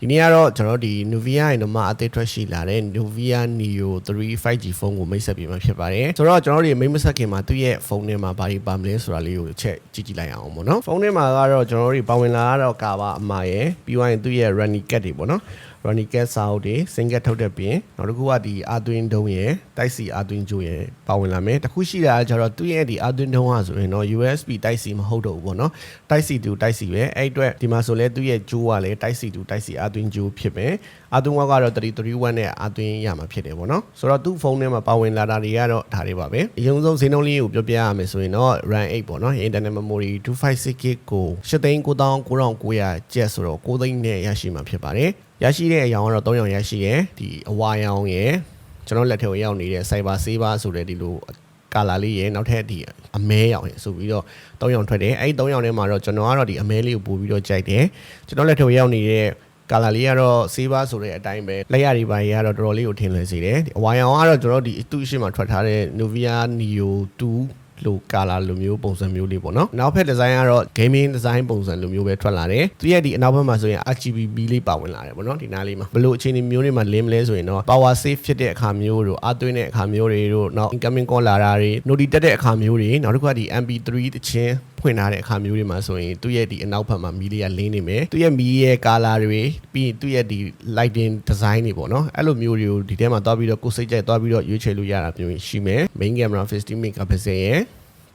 ဒီနေ့ကတော့ကျွန်တော်တို့ဒီ Nuvia ရဲ့တော့မှအသေးထွက်ရှိလာတဲ့ Nuvia Neo 3 5G ဖုန်းကိုမိတ်ဆက်ပေးမှာဖြစ်ပါတယ်ဆိုတော့ကျွန်တော်တို့ဒီမိတ်မဆက်ခင်မှာသူ့ရဲ့ဖုန်းထဲမှာဘာတွေပါမလဲဆိုတာလေးကိုချက်ကြည့်ကြည့်လိုက်အောင်ပေါ့နော်ဖုန်းထဲမှာကတော့ကျွန်တော်တို့ဒီပါဝင်လာတော့ကာပါအမရယ်ပြီးသွားရင်သူ့ရဲ့ running cat တွေပေါ့နော် running cat စာအုပ်တွေ single ထုတ်တဲ့ပြင်နောက်တစ်ခုကဒီအာသွင်းတုံးရယ်တိုက်စီအာသွင်းကြိုးရယ်ပါဝင်လာမယ်တစ်ခုရှိတာကကျတော့သူ့ရဲ့ဒီအာသွင်းတုံးကဆိုရင်တော့ USB တိုက်စီမဟုတ်တော့ဘူးပေါ့နော်တိုက်စီတူတိုက်စီပဲအဲ့အတွက်ဒီမှာဆိုလဲသူ့ရဲ့ကြိုးကလည်းတိုက်စီတူတိုက်စီအာသွင်းကြိုးဖြစ်မယ်အာသွင်းဝါကတော့331နဲ့အာသွင်းရမှာဖြစ်တယ်ပေါ့နော်ဆိုတော့သူ့ဖုန်းထဲမှာပါဝင်လာတာတွေကတော့ဒါတွေပါပဲအရင်ဆုံးဈေးနှုန်းလေးကိုပြောပြရမယ်ဆိုရင်တော့ RAM 8ပေါ့နော် internet memory 256GB ကို89,900ကျပ်ဆိုတော့9သိန်းနဲ့ရရှိမှာဖြစ်ပါတယ် ရရှိတဲ့အရောင်ကတော့3ရောင်ရရှိရယ်ဒီအဝါရောင်ရယ်ကျွန်တော်လက်ထဲကိုရောက်နေတဲ့ Cyber Saver ဆိုတဲ့ဒီလိုကာလာလေးရယ်နောက်ထပ်ဒီအမဲရောင်ရယ်ဆိုပြီးတော့3ရောင်ထွက်တယ်အဲ့ဒီ3ရောင်ထဲမှာတော့ကျွန်တော်ကတော့ဒီအမဲလေးကိုပို့ပြီးတော့ကြိုက်တယ်ကျွန်တော်လက်ထဲကိုရောက်နေတဲ့ကာလာလေးကတော့ Saver ဆိုတဲ့အတိုင်းပဲလက်ရည်ပိုင်းကတော့တော်တော်လေးကိုထင်လွယ်စေတယ်ဒီအဝါရောင်ကတော့ကျွန်တော်ဒီသူ့အရှိမထွက်ထားတဲ့ Novia Neo 2 လိုကာလာလိုမျိုးပုံစံမျိုးလေးပေါ့နော်နောက်ဖက်ဒီဇိုင်းကတော့ gaming design ပုံစံလိုမျိုးပဲထွက်လာတယ်သူရဲ့ဒီအနောက်ဘက်မှာဆိုရင် RGB လေးပါဝင်လာတယ်ပေါ့နော်ဒီနားလေးမှာဘလို့အခြေအနေမျိုးတွေမှာ link မလဲဆိုရင်တော့ power save ဖြစ်တဲ့အခါမျိုးတို့အသွင်းတဲ့အခါမျိုးတွေတို့နောက် incoming call လာတာတွေ noti တက်တဲ့အခါမျိုးတွေနောက်တစ်ခုကဒီ MP3 တချင်း ဖွင့်ထားတဲ့အခါမျိုးတွေမှာဆိုရင်သူ့ရဲ့ဒီအနောက်ဘက်မှာမီလေးကလင်းနေမယ်သူ့ရဲ့မီရဲ့ color တွေပြီးရင်သူ့ရဲ့ဒီ lighting design တွေပေါ့နော်အဲ့လိုမျိုးတွေကိုဒီထဲမှာတွားပြီးတော့ကိုယ်စိတ်ကြိုက်တွားပြီးတော့ရွေးချယ်လို့ရတာမျိုးရှိမယ် main camera 50 megapixel ရဲ့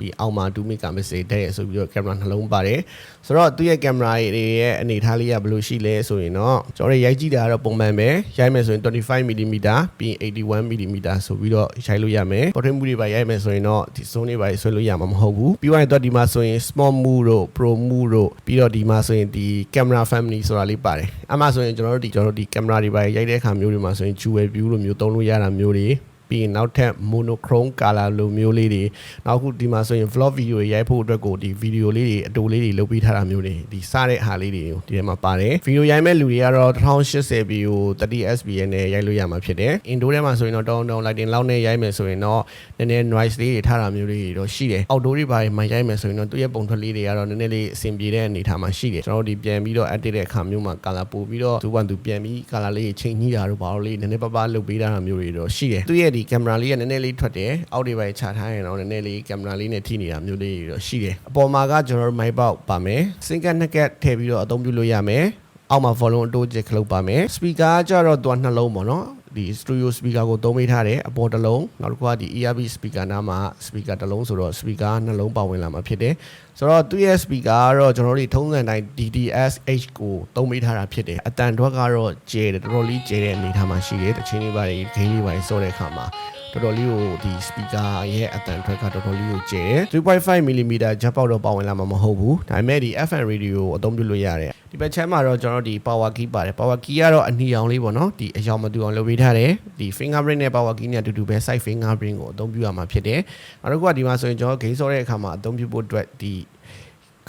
ပြီးအောက်မှာ2 megapixel တဲ့ရဆိုပြီးတော့ကင်မရာနှလုံးပါတယ်ဆိုတော့သူ့ရဲ့ကင်မရာတွေရဲ့အနေထားလေးကဘယ်လိုရှိလဲဆိုရင်တော့ကျွန်တော်ရိုက်ကြည့်တာကတော့ပုံမှန်ပဲရိုက်မယ်ဆိုရင် 25mm ပြီးရင် 81mm ဆိုပြီးတော့ရိုက်လို့ရမယ်ပေါ်ထင်းမှုတွေပါရိုက်မယ်ဆိုရင်တော့ဒီ zone တွေပါဆွဲလို့ရမှာမဟုတ်ဘူးပြီးတော့တော့ဒီမှာဆိုရင် small move တို့ pro move တို့ပြီးတော့ဒီမှာဆိုရင်ဒီ camera family ဆိုတာလေးပါတယ်အမှဆိုရင်ကျွန်တော်တို့ဒီကျွန်တော်တို့ဒီကင်မရာတွေပါရိုက်တဲ့အခါမျိုးတွေမှာဆိုရင် dual view လိုမျိုးသုံးလို့ရတာမျိုးတွေ ပြီးရင်နောက်ထပ် monochrome color လိုမျိုးလေးတွေနောက်ခုဒီမှာဆိုရင် vlog video တွေရိုက်ဖို့အတွက်ကိုဒီ video လေးတွေအတူလေးတွေလုပ်ပေးထားတာမျိုးတွေဒီစတဲ့ဟာလေးတွေကိုဒီထဲမှာပါတယ် video ရိုက်မဲ့လူတွေကတော့ 1080p ကို 30fps နဲ့ရိုက်လို့ရမှာဖြစ်တယ် indo ထဲမှာဆိုရင်တော့တောင်းတောင်း lighting လောက်နဲ့ရိုက်မယ်ဆိုရင်တော့နည်းနည်း noise လေးတွေထားတာမျိုးလေးတွေတော့ရှိတယ် outdoor တွေပါမှရိုက်မယ်ဆိုရင်တော့သူ့ရဲ့ပုံထွက်လေးတွေကတော့နည်းနည်းလေးအဆင်ပြေတဲ့အနေအထားမှာရှိတယ်ကျွန်တော်တို့ဒီပြန်ပြီးတော့ edit တဲ့အခါမျိုးမှာ color ပို့ပြီးတော့သူကသူပြန်ပြီး color လေးချိန်ညှိတာတို့ဘာလို့လေးနည်းနည်းပါးပါးလုပ်ပေးတာမျိုးတွေတော့ရှိတယ်သူ့ရဲ့ဒီ camera လေးကနည်းနည်းလေးထွက်တယ်အောက်တွေပိုင်းခြာထားရင်တော့နည်းနည်းလေးကင်မရာလေးနဲ့ထိနေတာမျိုးလေးတွေတော့ရှိတယ်အပေါ်မှာကကျွန်တော်တို့မိုက်ပေါက်ပါမယ်စင်ကတ်နှစ်ကတ်ထည့်ပြီးတော့အသုံးပြုလို့ရမယ်အောက်မှာ volume အတိုးကျခလုတ်ပါမယ် speaker ကကြတော့သူကနှလုံးပေါ့နော် ဒီ studio speaker ကိုသုံးပေးထားတယ်အပေါ်တစ်လုံးနောက်တစ်ခုကဒီ ERB speaker နားမှာ speaker တစ်လုံးဆိုတော့ speaker နှလုံးပါဝင်လာမှာဖြစ်တယ်ဆိုတော့သူ့ရဲ့ speaker ကတော့ကျွန်တော်တို့ထုံးစံတိုင်း DTS-H ကိုသုံးပေးထားတာဖြစ်တယ်အတန်ထွက်ကတော့ကျဲတယ်တော်တော်လေးကျဲတဲ့အနေထားမှာရှိတယ်တချင်းလေးပါတွေဂိမ်းလေးပါတွေစောတဲ့အခါမှာ တော်တော်လေးကိုဒီ speaker ရဲ့အတန်ထွက်ကတော်တော်လေးကိုကျဲတယ်3.5 mm ဂျက်ပေါက်တော့ပါဝင်လာမှာမဟုတ်ဘူးဒါပေမဲ့ဒီ FM radio ကိုအသုံးပြုလို့ရတယ်ဒီဘက်ချမ်းမှာတော့ကျွန်တော်ဒီ power key ပါတယ် power key ကတော့အနီရောင်လေးပေါ့နော်ဒီအရောင်မတူအောင်လုပ်ပေးထားတယ်ဒီ fingerprint နဲ့ power key နဲ့အတူတူပဲ side fingerprint ကိုအသုံးပြုရမှာဖြစ်တယ်နောက်တစ်ခုကဒီမှာဆိုရင်ကျွန်တော် gain ဆော့တဲ့အခါမှာအသုံးပြုဖို့အတွက်ဒီ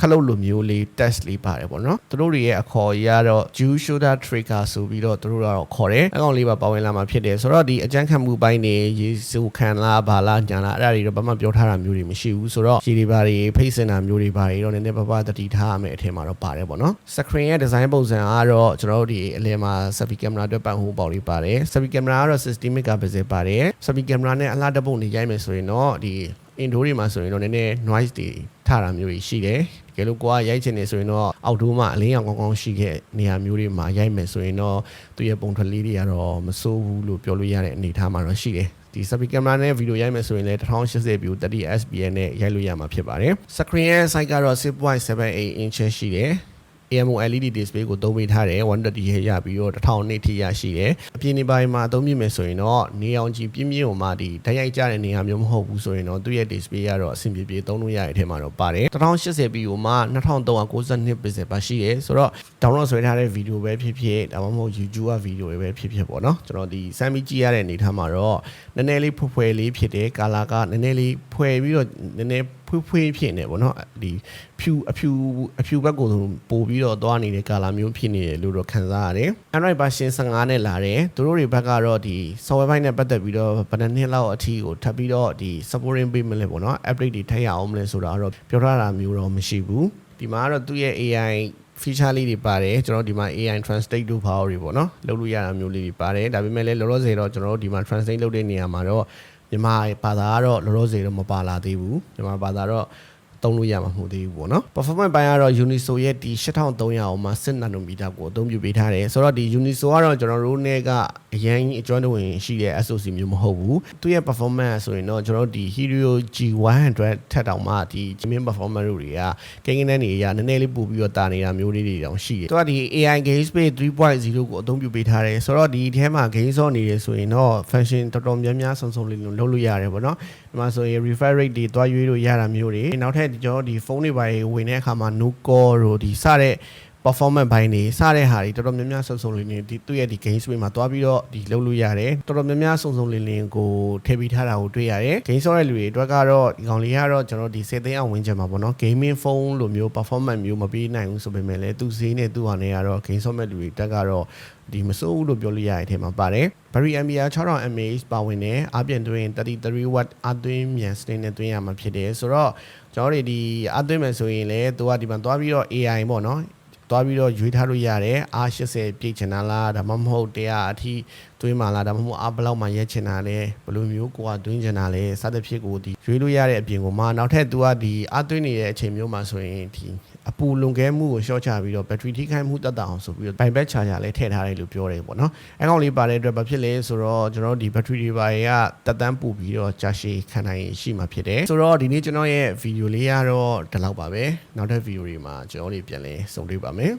ခလုတ်လိုမျိုးလေး test လေးပါတယ်ပေါ့နော်သူတို့တွေရဲ့အခေါ်အရတော့ Jew shoulder trigger ဆိုပြီးတော့သူတို့ကတော့ခေါ်တယ်အကောင်လေးပါပါဝင်လာမှာဖြစ်တယ်ဆိုတော့ဒီအကြမ်းခံမှုပိုင်းနေရေစုခံလားဘာလားညာလားအဲ့ဒါတွေတော့ဘာမှပြောထားတာမျိုးတွေမရှိဘူးဆိုတော့ရေတွေပါတွေဖိတ်စင်တာမျိုးတွေပါတွေတော့နည်းနည်းပါးပါးတတိထားရမယ်အထင်မှာတော့ပါတယ်ပေါ့နော် screen ရဲ့ design ပုံစံကတော့ကျွန်တော်တို့ဒီအလယ်မှာ selfie camera အတွက်ပတ်ဟိုးပေါက်လေးပါတယ် selfie camera ကတော့60 megapixel ပါတယ် selfie camera နဲ့အလှတစ်ပုံနေရိုက်မယ်ဆိုရင်တော့ဒီ indoor တွေမှာဆိုရင်တော့နည်းနည်း noise တွေထားတာမျိုးတွေရှိတယ်တကယ်လို့ကိုကရိုက်ချင်နေဆိုရင်တော့အောက်ဒိုးမှာအလင်းရောင်ကောင်းကောင်းရှိခဲ့နေရာမျိုးတွေမှာရိုက်မယ်ဆိုရင်တော့သူရဲ့ပုံထွက်လေးတွေကတော့မစိုးဘူးလို့ပြောလို့ရတဲ့အနေအထားမှာတော့ရှိတယ်ဒီ selfie camera နဲ့ဗီဒီယိုရိုက်မယ်ဆိုရင်လည်း 1080p 30 fps နဲ့ရိုက်လို့ရမှာဖြစ်ပါတယ် screen ရဲ့ size ကတော့6.78 inch ရှိတယ် AMOLED display ကိုသုံးပေးထားတယ်120 Hz ရပြီးတော့1000နစ်ထိရရှိတယ်အပြင်ဒီပိုင်းမှာအသုံးပြုမယ်ဆိုရင်တော့နေအောင်ကြည့်ပြင်းပြင်းဟိုမှာဒီဓာတ်ရိုက်ကြတဲ့နေရာမျိုးမဟုတ်ဘူးဆိုရင်တော့သူ့ရဲ့ display ကတော့အဆင်ပြေပြေသုံးလို့ရတဲ့အထက်မှာတော့ပါတယ် 1080p ဟိုမှာ2392 pixel ပါရှိတယ်ဆိုတော့ download ဆွဲထားတဲ့ video ပဲဖြစ်ဖြစ်ဒါမှမဟုတ် YouTube က video တွေပဲဖြစ်ဖြစ်ပေါ့နော်ကျွန်တော်ဒီစမ်းပြီးကြည့်ရတဲ့အနေထားမှာတော့နည်းနည်းလေးဖွယ်ဖွယ်လေးဖြစ်တယ်ကာလာကနည်းနည်းလေးဖွယ်ပြီးတော့နည်းနည်း ဖွေးဖွေးဖြစ်နေပေါ့နော်ဒီဖြူအဖြူအဖြူဘက်ကိုပို့ပြီးတော့သွားနေတဲ့ကာလာမျိုးဖြစ်နေတယ်လို့တော့ခံစားရတယ် Android version 15နဲ့လာတယ်သူတို့တွေဘက်ကတော့ဒီ software ဘိုင်းနဲ့ပတ်သက်ပြီးတော့ဘယ်နှစ်နှစ်လောက်အထိကိုထပ်ပြီးတော့ဒီ supporting ပေးမလဲပေါ့နော် update တွေထပ်ရအောင်မလဲဆိုတာတော့ပြောထားတာမျိုးတော့မရှိဘူးဒီမှာကတော့သူ့ရဲ့ AI feature လေးတွေပါတယ်ကျွန်တော်တို့ဒီမှာ AI translate တို့ဘာတွေပေါ့နော်လုပ်လို့ရတာမျိုးလေးတွေပါတယ်ဒါပေမဲ့လည်းလောလောဆယ်တော့ကျွန်တော်တို့ဒီမှာ translate လုပ်တဲ့နေရာမှာတော့ မြန်မာဘာသာကတော့လောလောဆယ်တော့မပါလာသေးဘူးမြန်မာဘာသာတော့သုံးလို့ရမှာမဟုတ်သေးဘူးပေါ့နော် performance ပိုင်းကတော့ Uniso ရဲ့ဒီ8300အောင်မှာ7 nanometer ကိုအသုံးပြုပေးထားတယ်ဆိုတော့ဒီ Uniso ကတော့ကျွန်တော်တို့နဲ့က အရင်အကျွမ်းတဝင်ရှိတဲ့ SoC မျိုးမဟုတ်ဘူးသူရဲ့ performance ဆိုရင်တော့ကျွန်တော်တို့ဒီ Helio G100 ထက်တောင်မှဒီ gaming performance တွေကကိန်းကိန်းနဲ့နေရနည်းနည်းလေးပို့ပြီးတော့တာနေတာမျိုးလေးတွေတောင်ရှိတယ်သူကဒီ AI game space 3.0ကိုအသုံးပြုပေးထားတယ်ဆိုတော့ဒီအဲထဲမှာ game ဆော့နေရဆိုရင်တော့ function တော်တော်များများစုံစုံလေးလုံးလုပ်လို့ရတယ်ပေါ့နော်ဒီမှာဆိုရင် refresh rate တွေတွားရွေးလို့ရတာမျိုးတွေနောက်ထပ်ကျွန်တော်ဒီဖုန်းတွေပါဝင်တဲ့အခါမှာ no call တို့ဒီစတဲ့ performance ဘိုင်းနေစတဲ့ဟာတွေတော်တော်များများစုံစုံလင်းလင်းဒီသူ့ရဲ့ဒီ game space မှာတွားပြီးတော့ဒီလုပ်လို့ရတယ်တော်တော်များများစုံစုံလင်းလင်းကိုထည့်ပြီးထားတာကိုတွေ့ရတယ် game ဆော့တဲ့လူတွေအတွက်ကတော့ဒီကောင်လေးကတော့ကျွန်တော်ဒီ10သိန်းအောင်ဝင်ချင်မှာပေါ့နော် gaming phone လိုမျိုး performance မျိုးမပေးနိုင်ဘူးဆိုပေမဲ့လည်းသူဈေးနဲ့သူ့ဟာနဲ့ကတော့ game ဆော့မဲ့လူတွေတက်ကတော့ဒီမစိုးဘူးလို့ပြောလို့ရတဲ့အထက်မှာပါတယ် battery ampere 6000 mAh ပါဝင်တယ်အပြင်တွင်33 watt အသွင်းမြန်စတင်နဲ့သွင်းရမှာဖြစ်တယ်ဆိုတော့ကျွန်တော်တို့ဒီအသွင်းမယ်ဆိုရင်လည်းသူကဒီမှာသွားပြီးတော့ AI ပေါ့နော် သွားပြီးတော့ရွေးထားလို့ရတယ် R80 ပြည့်ချင်တာလားဒါမှမဟုတ်100အထိသွင်းမှလားဒါမှမဟုတ်အဘလောက်မှရက်ချင်တာလဲဘယ်လိုမျိုးကိုကသွင်းချင်တာလဲစသဖြင့်ကိုဒီရွေးလို့ရတဲ့အပြင်ကိုမှနောက်ထပ် तू ကဒီအသွင်းနေတဲ့အချိန်မျိုးမှာဆိုရင်ဒီ အပူလွန်ကဲမှုကိုရှော့ချပြီးတော့ battery ထိခိုက်မှုတက်တာအောင်ဆိုပြီးတော့ bypass charger လည်းထည့်ထားတယ်လို့ပြောတယ်ပေါ့နော်အဲကောင်လေးပါတဲ့အတွက်ဘာဖြစ်လဲဆိုတော့ကျွန်တော်တို့ဒီ battery တွေပါရတက်တန်းပူပြီးတော့ကြာရှည်ခံနိုင်ရှိမှာဖြစ်တယ်ဆိုတော့ဒီနေ့ကျွန်တော်ရဲ့ video လေးကတော့ဒီလောက်ပါပဲနောက်ထပ် video တွေမှာကျွန်တော်တို့ပြန်လည်ဆုံတွေ့ပါမယ်